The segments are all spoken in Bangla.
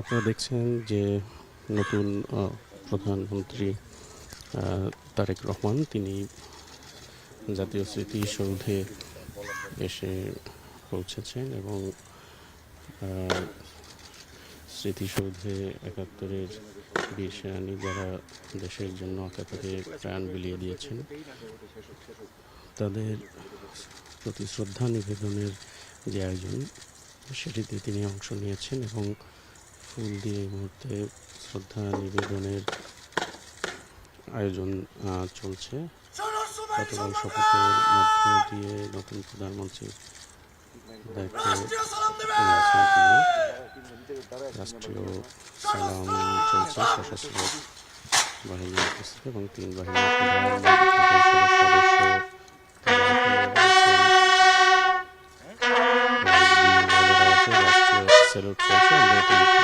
আপনারা দেখছেন যে নতুন প্রধানমন্ত্রী তারেক রহমান, তিনি জাতীয় স্মৃতিসৌধে এসে পৌঁছেছেন এবং স্মৃতিসৌধে একাত্তরের বীর সেনানী যারা দেশের জন্য একাত্তরে প্রাণ বিলিয়ে দিয়েছেন। তাদের প্রতি শ্রদ্ধা নিবেদনের যে আয়োজন, সেটিতে তিনি অংশ নিয়েছেন এবং ফুল দিয়ে এই মুহূর্তে শ্রদ্ধা, নিবেদনের আয়োজন চলছে। এবং শপথের মধ্য দিয়ে নতুন প্রধানমন্ত্রীর দায়িত্ব রাষ্ট্রীয় সালাম চলছে। সশস্ত্র বাহিনীর উপস্থিত এবং তিন বাহিনীর সদস্য চলছে আমরা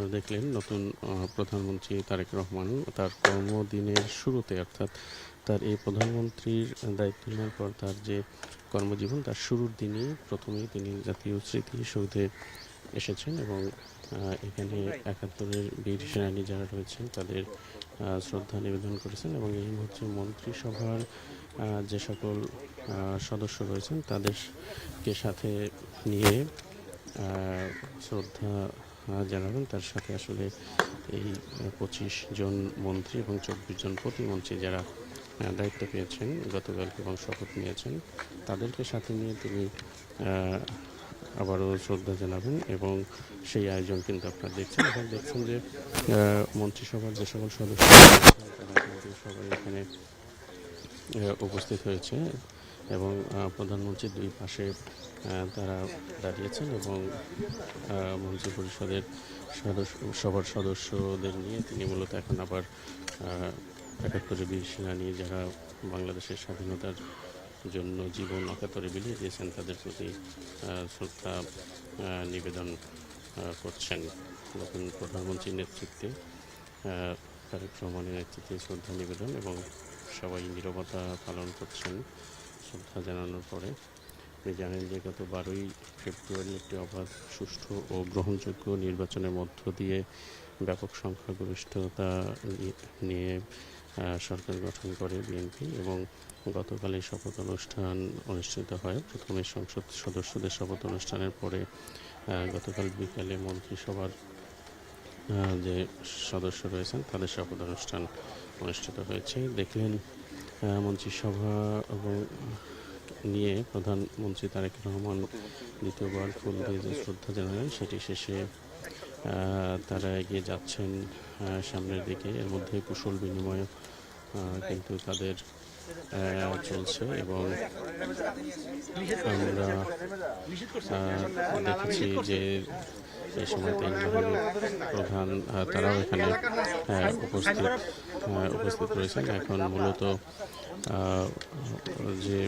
আপনারা দেখলেন নতুন প্রধানমন্ত্রী তারেক রহমান তার কর্মদিনের শুরুতে, অর্থাৎ তার এই প্রধানমন্ত্রীর দায়িত্ব নেওয়ার পর তার যে কর্মজীবন, তার শুরুর দিনে প্রথমেই তিনি জাতীয় স্মৃতিসৌধে এসেছেন এবং এখানে একাত্তরের বীর সেনানী যারা রয়েছেন তাদের শ্রদ্ধা নিবেদন করেছেন এবং এই মুহূর্তে মন্ত্রিসভার যে সকল সদস্য রয়েছেন তাদেরকে সাথে নিয়ে শ্রদ্ধা আহ, জানাবেন। তার সাথে আসলে এই পঁচিশ জন মন্ত্রী এবং চব্বিশ জন প্রতিমন্ত্রী যারা দায়িত্ব পেয়েছেন গতকালকে এবং শপথ নিয়েছেন তাদেরকে সাথে নিয়ে তিনি আবারও শ্রদ্ধা জানাবেন এবং সেই আয়োজন কিন্তু আপনারা দেখছেন এবং দেখছেন যে মন্ত্রিসভার যে সকল সদস্য সবাই এখানে উপস্থিত হয়েছে। এবং প্রধানমন্ত্রীর দুই পাশে তারা দাঁড়িয়েছেন এবং মন্ত্রী পরিষদের সদস্য সবার সদস্যদের নিয়ে তিনি মূলত এখন আবার একাত্তরে বীর সেনানী যারা বাংলাদেশের স্বাধীনতার জন্য জীবন অকাতরে বিলিয়ে দিয়েছেন, তাদের প্রতি শ্রদ্ধা নিবেদন করছেন। নতুন প্রধানমন্ত্রীর নেতৃত্বে তারেক রহমানের নেতৃত্বে শ্রদ্ধা নিবেদন এবং সবাই নীরবতা পালন করছেন। শ্রদ্ধা জানানোর পরে আপনি জানেন যে গত বারোই ফেব্রুয়ারি একটি অবাধ, সুষ্ঠু ও গ্রহণযোগ্য নির্বাচনের মধ্য দিয়ে ব্যাপক সংখ্যাগরিষ্ঠতা নিয়ে সরকার গঠন করে বিএনপি এবং গতকাল শপথ অনুষ্ঠান অনুষ্ঠিত হয়। প্রথমে সংসদ সদস্যদের শপথ অনুষ্ঠানের পরে গতকাল বিকালে মন্ত্রিসভার যে সদস্য রয়েছেন, তাদের শপথ অনুষ্ঠান অনুষ্ঠিত হয়েছে। দেখলেন মন্ত্রিসভা এবং নিয়ে প্রধানমন্ত্রী তারেক রহমান দ্বিতীয়বার ফুল দিয়ে যে শ্রদ্ধা জানালেন, সেটি শেষে তারা এগিয়ে যাচ্ছেন সামনের দিকে। এর মধ্যে কুশল বিনিময় কিন্তু তাদের চলছে এবং আমরা দেখেছি যে এই তিন বাহিনীর প্রধান তারাও এখানে উপস্থিত উপস্থিত রয়েছেন। এখন মূলত যে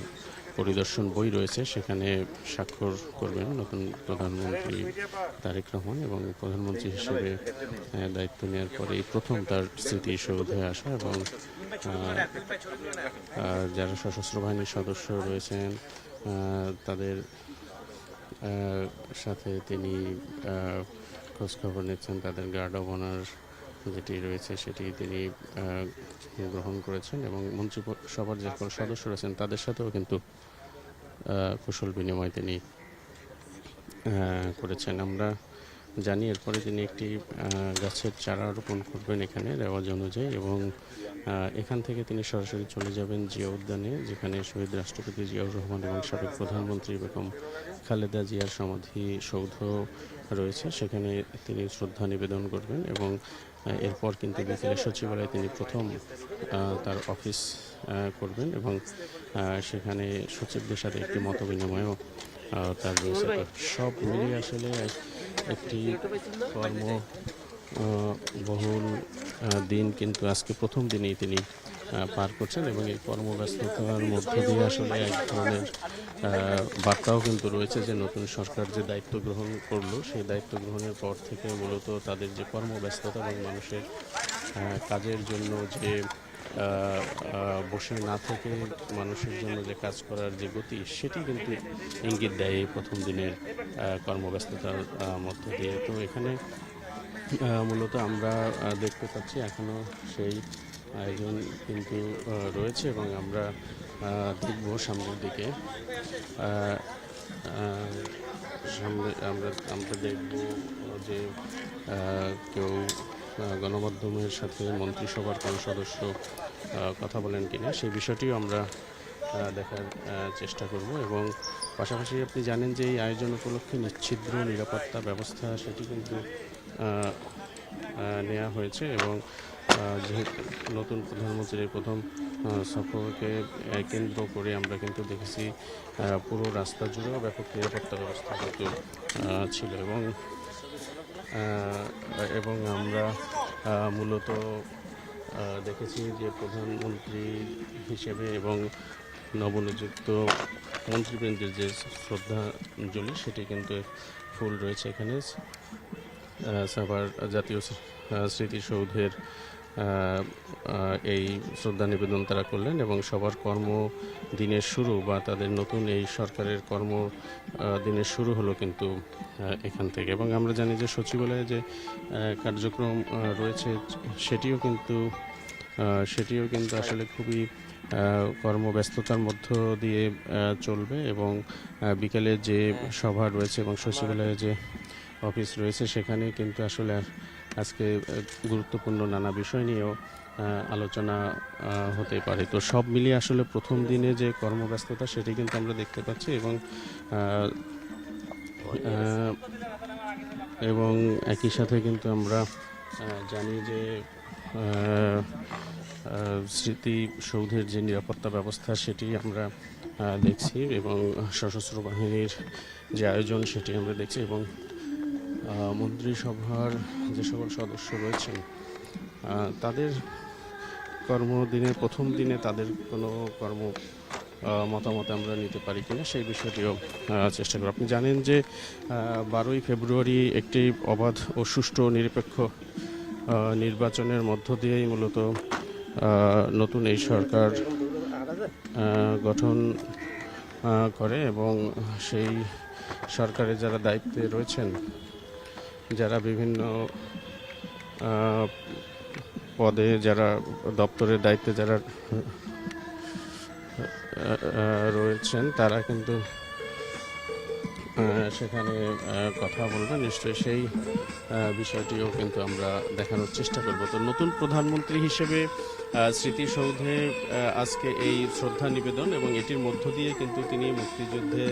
পরিদর্শন বই রয়েছে, সেখানে স্বাক্ষর করবেন নতুন প্রধানমন্ত্রী তারেক রহমান এবং প্রধানমন্ত্রী হিসেবে দায়িত্ব নেওয়ার পরে প্রথম তার স্মৃতিসৌধে আসা এবং যারা সশস্ত্র বাহিনীর সদস্য রয়েছেন তাদের সাথে তিনি খোঁজখবর নিচ্ছেন তাদের গার্ড অব অনার যেটি রয়েছে সেটি তিনি গ্রহণ করেছেন এবং মন্ত্রিসভার যে সকল সদস্য রয়েছেন তাদের সাথেও কিন্তু কুশল বিনিময় তিনি করেছেন। আমরা জানি, এরপরে তিনি একটি গাছের চারা রোপণ করবেন এখানে রেওয়াজ অনুযায়ী এবং এখান থেকে তিনি সরাসরি চলে যাবেন জিয়া উদ্যানে, যেখানে শহীদ রাষ্ট্রপতি জিয়াউর রহমান এবং সাবেক প্রধানমন্ত্রী বেগম খালেদা জিয়ার সমাধি সৌধ রয়েছে। সেখানে তিনি শ্রদ্ধা নিবেদন করবেন এবং এরপর কিন্তু বিকেলে সচিবালয়ে তিনি প্রথম তার অফিস করবেন এবং সেখানে সচিবদের সাথে একটি মত বিনিময়ও তার রয়েছে। সব মিলিয়ে আসলে একটি কর্ম বহুল দিন কিন্তু আজকে প্রথম দিনেই তিনি পার করছেন এবং এই কর্মব্যস্ততার মধ্য দিয়ে আসলে এক ধরনের বার্তাও কিন্তু রয়েছে যে নতুন সরকার যে দায়িত্ব গ্রহণ করল, সেই দায়িত্ব গ্রহণের পর থেকে মূলত তাদের যে কর্মব্যস্ততা এবং মানুষের কাজের জন্য যে বসে না থেকে মানুষের জন্য যে কাজ করার যে গতি, সেটি কিন্তু ইঙ্গিত দেয় এই প্রথম দিনের কর্মব্যস্ততার মধ্য দিয়ে। তো এখানে মূলত আমরা দেখতে পাচ্ছি এখনও সেই আয়োজন কিন্তু রয়েছে এবং আমরা দেখব সামনের দিকে। সামনে আমরা আমরা দেখব যে কেউ গণমাধ্যমের সাথে মন্ত্রিসভার কোনো সদস্য কথা বলেন কিনা, সেই বিষয়টিও আমরা দেখার চেষ্টা করব এবং পাশাপাশি আপনি জানেন যে এই আয়োজন উপলক্ষে নিচ্ছিদ্র নিরাপত্তা ব্যবস্থা সেটি কিন্তু নেওয়া হয়েছে এবং যেহেতু নতুন প্রধানমন্ত্রীর প্রথম সফরকে কেন্দ্র করে আমরা কিন্তু দেখেছি পুরো রাস্তা জুড়েও ব্যাপক নিরাপত্তা ব্যবস্থা কিন্তু ছিল এবং এবং আমরা মূলত দেখেছি যে প্রধানমন্ত্রী হিসেবে এবং নবনিযুক্ত মন্ত্রীবৃন্দের যে শ্রদ্ধাঞ্জলি, সেটি কিন্তু ফুল রয়েছে এখানে। সাভার জাতীয় স্মৃতিসৌধের এই শ্রদ্ধা নিবেদন তারা করলেন এবং সবার কর্ম দিনের শুরু বা তাদের নতুন এই সরকারের কর্ম দিনের শুরু হলো কিন্তু এখান থেকে। এবং আমরা জানি যে সচিবালয়ে যে কার্যক্রম রয়েছে সেটিও কিন্তু সেটিও কিন্তু আসলে খুবই কর্মব্যস্ততার মধ্য দিয়ে চলবে এবং বিকেলে যে সভা রয়েছে এবং সচিবালয়ে যে অফিস রয়েছে সেখানে কিন্তু আসলে আজকে গুরুত্বপূর্ণ নানা বিষয় নিয়েও আলোচনা হতে পারে। তো সব মিলিয়ে আসলে প্রথম দিনে যে কর্মব্যস্ততা, সেটি কিন্তু আমরা দেখতে পাচ্ছি এবং এবং একই সাথে কিন্তু আমরা জানি যে স্মৃতিসৌধের যে নিরাপত্তা ব্যবস্থা, সেটি আমরা দেখছি এবং সশস্ত্র বাহিনীর যে আয়োজন, সেটি আমরা দেখছি এবং মন্ত্রিসভার যে সকল সদস্য রয়েছেন তাদের কর্মদিনের প্রথম দিনে তাদের কোনো কর্ম মতামত আমরা নিতে পারি কিনা সেই বিষয়টিও চেষ্টা করব। আপনি জানেন যে বারোই ফেব্রুয়ারি একটি অবাধ ও সুষ্ঠু নিরপেক্ষ নির্বাচনের মধ্য দিয়েই মূলত নতুন এই সরকার গঠন করে এবং সেই সরকারে যারা দায়িত্বে রয়েছেন যারা বিভিন্ন পদে যারা দপ্তরের দায়িত্বে যারা রয়েছেন, তারা কিন্তু সেখানে কথা বলবেন। নিশ্চয়ই সেই বিষয়টিও কিন্তু আমরা দেখানোর চেষ্টা করব। তো নতুন প্রধানমন্ত্রী হিসেবে আহ, স্মৃতিসৌধে আজকে এই শ্রদ্ধা নিবেদন এবং এটির মধ্য দিয়ে কিন্তু তিনি মুক্তিযুদ্ধে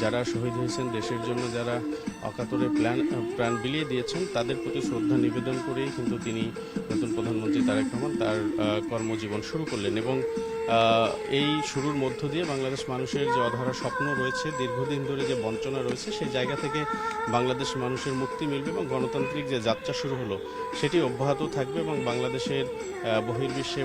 যারা শহীদ হয়েছেন দেশের জন্য যারা অকাতরে প্ল্যান প্রাণ বিলিয়ে দিয়েছেন তাদের প্রতি শ্রদ্ধা নিবেদন করেই কিন্তু তিনি নতুন প্রধানমন্ত্রী তারেক রহমান তার কর্মজীবন শুরু করলেন এবং এই শুরুর মধ্য দিয়ে বাংলাদেশ মানুষের যে অধারা স্বপ্ন রয়েছে দীর্ঘদিন ধরে যে বঞ্চনা রয়েছে সেই জায়গা থেকে বাংলাদেশ মানুষের মুক্তি মিলবে এবং গণতান্ত্রিক যে যাত্রা শুরু হলো সেটি অব্যাহত থাকবে এবং বাংলাদেশের বহির্বিশ্বে